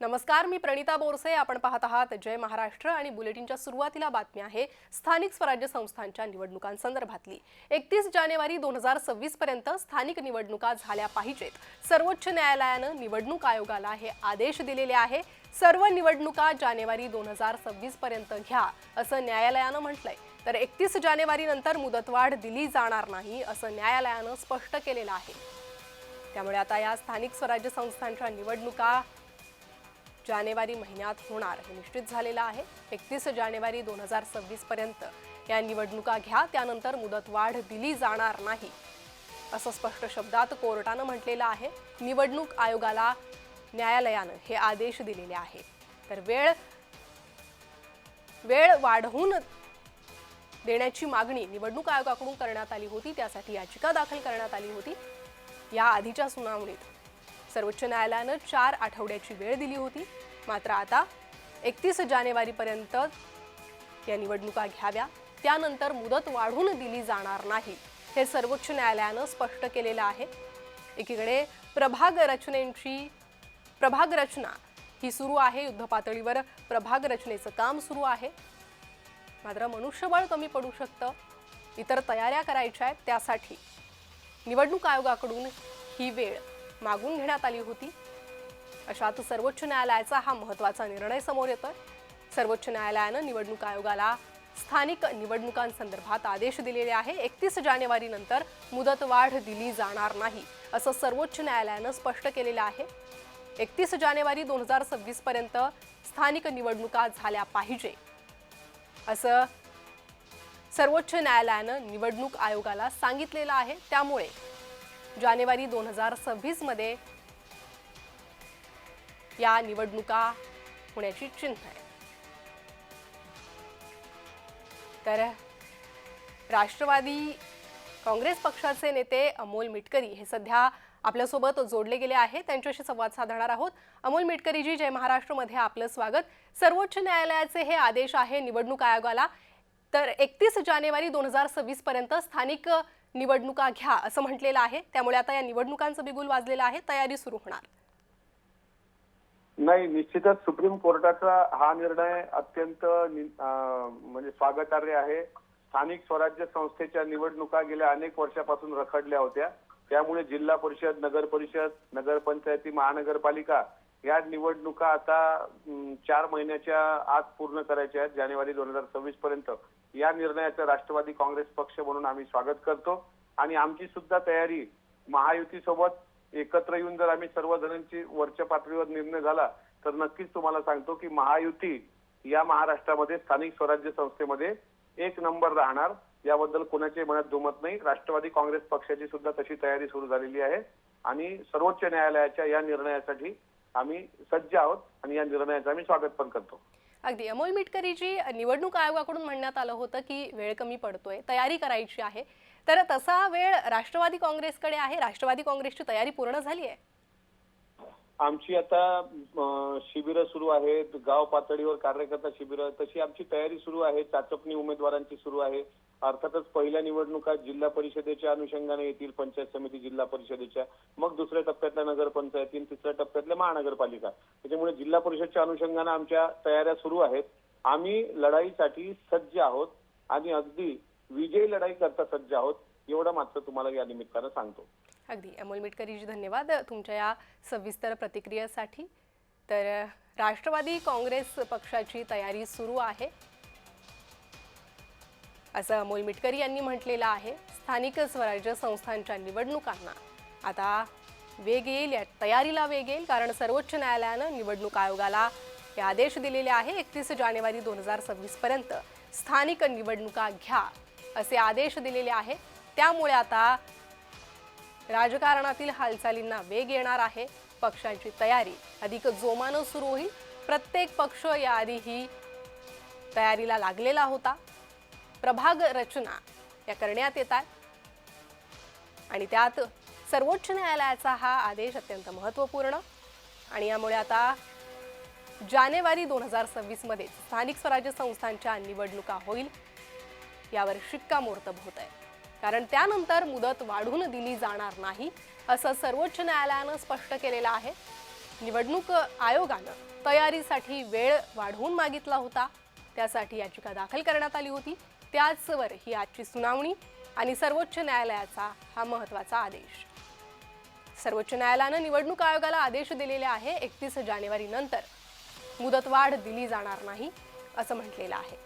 नमस्कार मी प्रणिता बोरसे. आपण पाहत आहात जय महाराष्ट्र आणि बुलेटिनच्या सुरुवातीला बातमी आहे स्थानिक स्वराज्य संस्थांच्या निवडणुकांसंदर्भातली. एकतीस जानेवारी दोन हजार सव्वीस पर्यंत स्थानिक निवडणुका झाल्या पाहिजेत. सर्वोच्च न्यायालयानं निवडणूक आयोगाला हे आदेश दिलेले आहे. सर्व निवडणुका जानेवारी दोन हजार सव्वीस पर्यंत घ्या असं न्यायालयानं म्हटलंय. तर एकतीस जानेवारी नंतर मुदतवाढ दिली जाणार नाही असं न्यायालयानं स्पष्ट केलेलं आहे. त्यामुळे आता या स्थानिक स्वराज्य संस्थांच्या निवडणुका जानेवारी महिन्यात होणार हे निश्चित झालेलं आहे. एकतीस जानेवारी दोन हजार सव्वीस पर्यंत या निवडणुका घ्या त्यानंतर मुदतवाढ दिली जाणार नाही. असं स्पष्ट शब्दात कोर्टानं म्हटलेलं आहे. निवडणूक आयोगाला न्यायालयानं हे आदेश दिलेले आहे तर वेळ वेळ वाढवून देण्याची मागणी निवडणूक आयोगाकडून करण्यात आली होती. त्यासाठी याचिका दाखल करण्यात आली होती. या आधीच्या सुनावणीत सर्वोच्च न्यायालयानं चार आठवड्याची वेळ दिली होती. मात्र आता एकतीस जानेवारीपर्यंत या निवडणुका घ्याव्या. त्यानंतर मुदत वाढून दिली जाणार नाही. हे सर्वोच्च न्यायालयानं स्पष्ट केलेलं आहे. एकीकडे प्रभाग रचनेची प्रभाग रचना ही सुरू आहे. युद्धपातळीवर प्रभाग रचनेचं काम सुरू आहे. मात्र मनुष्यबळ कमी पडू शकतं. इतर तयाऱ्या करायच्या आहेत. त्यासाठी निवडणूक आयोगाकडून ही वेळ मागून घेण्यात आली होती. अशात सर्वोच्च न्यायालयाचा हा महत्त्वाचा निर्णय समोर येतोय. सर्वोच्च न्यायालयानं निवडणूक आयोगाला स्थानिक निवडणुकांसंदर्भात आदेश दिलेले आहे. एकतीस जानेवारी नंतर मुदतवाढ दिली जाणार नाही असं सर्वोच्च न्यायालयानं स्पष्ट केलेलं आहे. एकतीस जानेवारी दोन हजार सव्वीस पर्यंत स्थानिक निवडणुका झाल्या पाहिजे असं सर्वोच्च न्यायालयानं निवडणूक आयोगाला सांगितलेलं आहे. त्यामुळे जानेवारी दोन हजार सव्वीसमध्ये या निवडणुका होण्याची चिन्ह आहे. तर राष्ट्रवादी काँग्रेस पक्षाचे नेते अमोल मिटकरी हे सध्या आपल्यासोबत जोडले गेले आहेत. त्यांच्याशी संवाद साधणार आहोत. अमोल मिटकरीजी जय महाराष्ट्रमध्ये आपलं स्वागत. सर्वोच्च न्यायालयाचे हे आदेश आहे निवडणूक आयोगाला. तर एकतीस जानेवारी दोन हजार सव्वीस पर्यंत स्थानिक निवडणुका घ्या असं म्हटलेलं आहे. त्यामुळे आता या निवडणुकांचं बिगुल वाजलेलं आहे. तयारी सुरू होणार. नाही निश्चितच सुप्रीम कोर्टाचा हा निर्णय अत्यंत म्हणजे स्वागतार्ह आहे. स्थानिक स्वराज्य संस्थेच्या निवडणुका गेल्या अनेक वर्षापासून रखडल्या होत्या. त्यामुळे जिल्हा परिषद नगर परिषद नगरपंचायती महानगरपालिका या निवडणुका आता चार महिन्याच्या आत पूर्ण करायच्या आहेत जानेवारी दोन हजार सव्वीस पर्यंत. या निर्णयाचं राष्ट्रवादी काँग्रेस पक्ष म्हणून आम्ही स्वागत करतो. आणि आमची सुद्धा तयारी महायुतीसोबत एकत्र येऊन जर आम्ही सर्वजणांची वरच्या पातळीवर निर्णय झाला तर नक्कीच तुम्हाला सांगतो की महायुती या महाराष्ट्रामध्ये स्थानिक स्वराज्य संस्थेमध्ये एक नंबर राहणार. याबद्दल कोणाच्याही मनात दुमत नाही. राष्ट्रवादी काँग्रेस पक्षाची सुद्धा तशी तयारी सुरू झालेली आहे. आणि सर्वोच्च न्यायालयाच्या या निर्णयासाठी आम्ही सज्ज आहोत आणि या निर्णयाचं आम्ही स्वागत पण करतो. अगदी. अमोल मिटकरीजी निवडणूक आयोगाकडून म्हणण्यात आलं होतं की वेळ कमी पडतोय तयारी करायची आहे. तर तसा वेळ राष्ट्रवादी काँग्रेसकडे आहे. राष्ट्रवादी काँग्रेसची तयारी पूर्ण झाली आहे? आमची आता शिबिरं सुरू आहेत. गाव पातळीवर कार्यकर्ता शिबिरं तशी आमची तयारी सुरू आहे. चाचपणी उमेदवारांची सुरू आहे. अर्थातच पहिल्या निवडणुका जिल्हा परिषदेच्या अनुषंगाने येतील पंचायत समिती जिल्हा परिषदेच्या. मग दुसऱ्या टप्प्यातल्या टप्प्यातल्या महानगरपालिका. त्याच्यामुळे जिल्हा परिषदच्या अनुषंगाने आमच्या तयाऱ्या सुरू आहेत. आम्ही लढाईसाठी सज्ज आहोत आणि अगदी विजयी लढाई करता सज्ज आहोत एवढं मात्र तुम्हाला या निमित्तानं सांगतो. अगदी. अमोल मिटकरीजी धन्यवाद. तुमच्या या सविस्तर प्रतिक्रियेसाठी. तर राष्ट्रवादी काँग्रेस पक्षाची तयारी सुरू आहे. असं अमोल मिटकरी यांनी म्हटलेलं आहे. स्थानिक स्वराज्य संस्थांच्या निवडणुकांना. आता वेग येईल या तयारीला वेग येईल कारण सर्वोच्च न्यायालयानं निवडणूक आयोगाला हे आदेश दिलेले आहे एकतीस जानेवारी दोन हजार सव्वीसपर्यंत स्थानिक निवडणुका घ्या असे आदेश दिलेले आहे. त्यामुळे आता राजकारणातील हालचालींना वेग येणार आहे पक्षांची तयारी अधिक जोमानं सुरू होईल. प्रत्येक पक्ष याआधी ही तयारीला लागलेला होता. प्रभाग रचना या करण्यात येतात आणि त्यात सर्वोच्च न्यायालयाचा हा आदेश अत्यंत महत्त्वपूर्ण. आणि यामुळे आता जानेवारी दोन हजार सव्वीसमध्ये स्थानिक स्वराज्य संस्थांच्या निवडणुका होईल यावर शिक्कामोर्तब होत आहे. कारण त्यानंतर मुदत वाढून दिली जाणार नाही असं सर्वोच्च न्यायालयानं स्पष्ट केलेलं आहे. निवडणूक आयोगानं तयारीसाठी वेळ वाढवून मागितला होता. त्यासाठी याचिका दाखल करण्यात आली होती. त्याचवर ही आजची सुनावणी आणि सर्वोच्च न्यायालयाचा हा महत्त्वाचा आदेश. सर्वोच्च न्यायालयानं निवडणूक आयोगाला आदेश दिलेले आहे एकतीस जानेवारीनंतर. मुदतवाढ दिली जाणार नाही असं म्हटलेलं आहे.